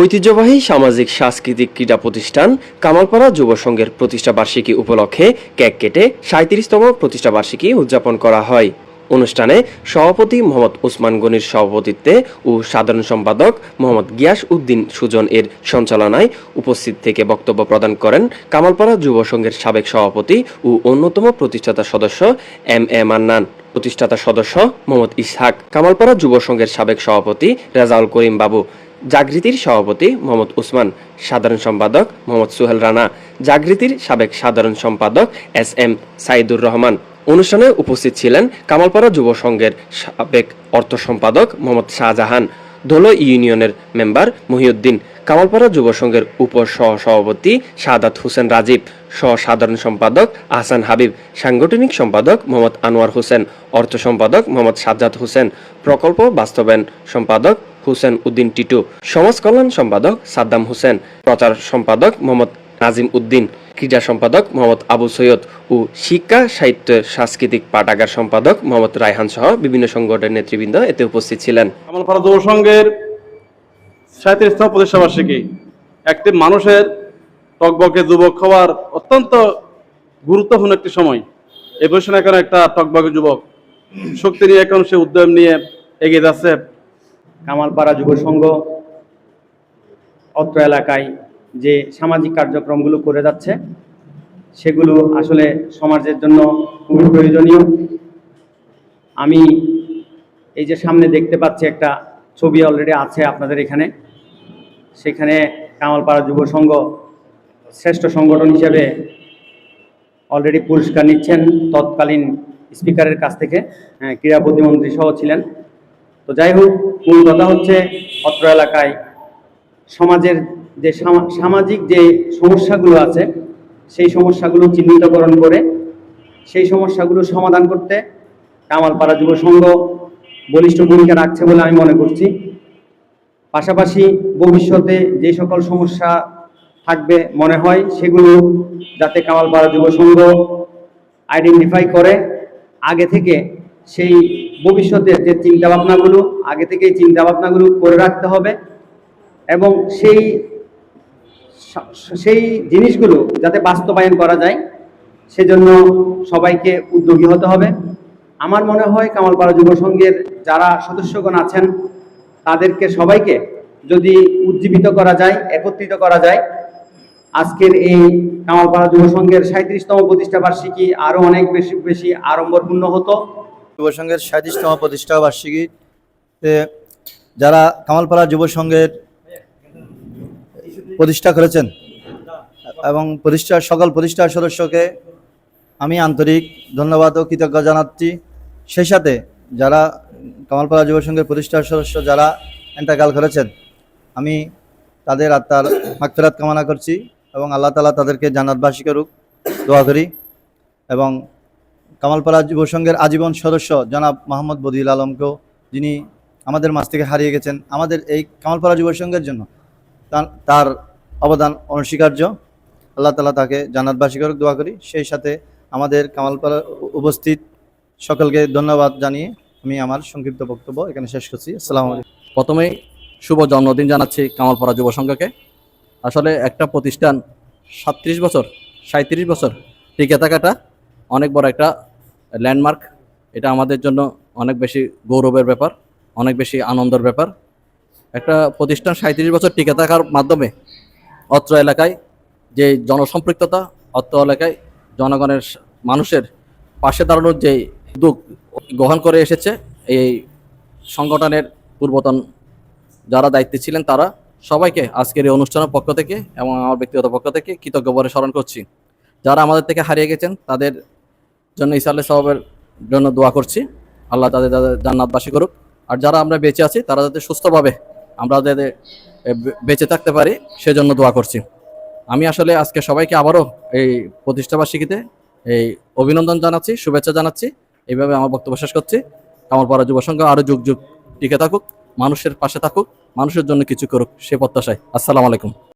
ঐতিহ্যবাহী সামাজিক, সাংস্কৃতিক ক্রীড়া প্রতিষ্ঠান কামালপাড়া যুব সংঘের প্রতিষ্ঠা বার্ষিকী উপলক্ষে কেক কেটে সাঁত্রিশতম প্রতিষ্ঠা বার্ষিকী উদযাপন করা হয়। অনুষ্ঠানে সভাপতি মোহাম্মদ ওসমান গনির সভাপতিত্বে ও সাধারণ সম্পাদক মোহাম্মদ গিয়াস উদ্দিন সুজন এর সঞ্চালনায় উপস্থিত থেকে বক্তব্য প্রদান করেন কামালপাড়া যুব সংঘের সাবেক সভাপতি ও অন্যতম প্রতিষ্ঠাতা সদস্য এম এ মান্নান। প্রতিষ্ঠাতা সদস্য মোহাম্মদ ইসহাক কামালপাড়া যুব সংঘের সাবেক সভাপতি রেজাউল করিম বাবু, জাগৃতির সভাপতি মোহাম্মদ উসমান সাধারণ সম্পাদক মোহাম্মদ সুহেল রানা, জাগৃতির সাবেক সাধারণ সম্পাদক এস এম সাইদুর রহমান। অনুষ্ঠানে উপস্থিত ছিলেন কামালপাড়া যুব সংঘের সাবেক অর্থ সম্পাদক মোহাম্মদ শাহজাহান, ধুলো ইউনিয়নের মেম্বার মহিউদ্দিন কামালপাড়া যুব সংঘের উপ সহ সভাপতি সাদাত হোসেন রাজীব সহ সাধারণ সম্পাদক আহসান হাবিব, সাংগঠনিক সম্পাদক মোহাম্মদ আনোয়ার হোসেন, অর্থ সম্পাদক মোহাম্মদ সাজ্জাদ হোসেন, প্রকল্প বাস্তবায়ন সম্পাদক হুসেন উদ্দিন টিটু, সমাজ কল্যাণ সম্পাদক সাদ্দাম হোসেন, প্রচার সম্পাদক মোহাম্মদ নাজিম উদ্দিন, ক্রীড়া সম্পাদক মোহাম্মদ আবু সৈয়দ ও শিক্ষা, সাহিত্য, সাংস্কৃতিক পাঠাগার সম্পাদক মোহাম্মদ রায়হান সহ বিভিন্ন সংগঠনের নেতৃবৃন্দ এতে উপস্থিত ছিলেন। কামালপাড়া যুব সংঘের সাঁত্রিশতম প্রতিষ্ঠা বার্ষিকী একটি মানুষের টকবকে যুবক হওয়ার অত্যন্ত গুরুত্বপূর্ণ একটি সময়। এই পজিশনে এখন একটা টকবকে যুবক শক্তি নিয়ে এখন সে উদ্যম নিয়ে এগিয়ে যাচ্ছে। কামালপাড়া যুব সংঘ অত্র এলাকায় যে সামাজিক কার্যক্রমগুলো করে যাচ্ছে, সেগুলো আসলে সমাজের জন্য খুবই প্রয়োজনীয়। আমি এই যে সামনে দেখতে পাচ্ছি একটা ছবি অলরেডি আছে আপনাদের এখানে। সেখানে কামালপাড়া যুব সংঘ শ্রেষ্ঠ সংগঠন হিসেবে অলরেডি পুরস্কার নিচ্ছেন তৎকালীন স্পিকারের কাছ থেকে হ্যাঁ, ক্রীড়া প্রতিমন্ত্রী সহ ছিলেন। তো যাই হোক মূল কথা হচ্ছে অত্র এলাকায় সমাজের যে সামাজিক যে সমস্যাগুলো আছে সেই সমস্যাগুলো চিহ্নিতকরণ করে সেই সমস্যাগুলো সমাধান করতে কামালপাড়া যুব সংঘ বলিষ্ঠ ভূমিকা রাখছে বলে আমি মনে করছি। পাশাপাশি ভবিষ্যতে যে সকল সমস্যা থাকবে মনে হয়, সেগুলো যাতে কামালপাড়া যুব সংঘ আইডেন্টিফাই করে। আগে থেকে সেই ভবিষ্যতের যে চিন্তা ভাবনাগুলো আগে থেকে চিন্তা ভাবনাগুলো করে রাখতে হবে এবং সেই সেই জিনিসগুলো যাতে বাস্তবায়ন করা যায়, সেজন্য সবাইকে উদ্যোগী হতে হবে। আমার মনে হয় কামালপাড়া যুব সংঘের যারা সদস্যগণ আছেন তাদেরকে সবাইকে যদি উজ্জীবিত করা যায়, একত্রিত করা যায়, আজকের এই কামালপাড়া যুব সংঘের সাঁত্রিশতম প্রতিষ্ঠা বার্ষিকী আরও অনেক বেশি বেশি আড়ম্বরপূর্ণ হতো। যুব সংঘের সাঁত্রিশতম প্রতিষ্ঠা বার্ষিকীতে যারা কামালপাড়া যুব সংঘের প্রতিষ্ঠা করেছেন এবং প্রতিষ্ঠার সকল প্রতিষ্ঠার সদস্যকে আমি আন্তরিক ধন্যবাদ ও কৃতজ্ঞ জানাচ্ছি। সেই সাথে যারা কামালপাড়া যুব সংঘের প্রতিষ্ঠার সদস্য যারা এন্টাকাল করেছেন, আমি তাদের আত্মার মাগফিরাত কামনা করছি এবং আল্লাহ তালা তাদেরকে জান্নাতবাসী করুক দোয়া করি এবং কামালপাড়া যুব সংঘের আজীবন সদস্য জনাব মোহাম্মদ বদিউল আলমকেও যিনি আমাদের মাছ থেকে হারিয়ে গেছেন, আমাদের এই কামালপাড়া যুব সংঘের জন্য তার- অবদান অনস্বীকার্য। আল্লাহ তালা তাকে জান্নাতবাসী করুক দোয়া করি। সেই সাথে আমাদের কামালপাড়া উপস্থিত সকলকে ধন্যবাদ জানিয়ে আমি আমার সংক্ষিপ্ত বক্তব্য এখানে শেষ করছি। আসসালামু প্রথমেই শুভ জন্মদিন জানাচ্ছি কামালপাড়া যুব সংঘকে। আসলে একটা প্রতিষ্ঠান সাত্রিশ বছর সাঁত্রিশ বছর টিকে থাকাটা অনেক বড় একটা ল্যান্ডমার্ক এটা আমাদের জন্য অনেক বেশি গৌরবের ব্যাপার, অনেক বেশি আনন্দের ব্যাপার। একটা প্রতিষ্ঠান সাঁত্রিশ বছর টিকে থাকার মাধ্যমে অত্র এলাকায় যে জনসম্পৃক্ততা, অত্র এলাকায় জনগণের মানুষের পাশে দাঁড়ানোর যে উদ্যোগ গ্রহণ করে এসেছে। এই সংগঠনের পূর্বতন যারা দায়িত্বে ছিলেন তারা সবাইকে আজকের এই অনুষ্ঠানের পক্ষ থেকে এবং আমার ব্যক্তিগত পক্ষ থেকে কৃতজ্ঞ বলে স্মরণ করছি। যারা আমাদের থেকে হারিয়ে গেছেন, তাদের জন্য ইসালে সবের জন্য দোয়া করছি। আল্লাহ তাদের তাদের জান্নাতবাসী করুক। আর যারা আমরা বেঁচে আছি, তারা যাতে সুস্থভাবে আমরা যাতে বেঁচে থাকতে পারি, সেজন্য দোয়া করছি। আমি আসলে আজকে সবাইকে আবারও এই প্রতিষ্ঠাবার্ষিকীতে এই অভিনন্দন জানাচ্ছি, শুভেচ্ছা জানাচ্ছি। এইভাবে আমার বক্তব্য শেষ করছি। আমার পড়া যুব সংঘ আরও যুগ যুগ টিকে থাকুক, মানুষের পাশে থাকুক, মানুষের জন্য কিছু করুক, সে প্রত্যাশায়। আসসালামু আলাইকুম।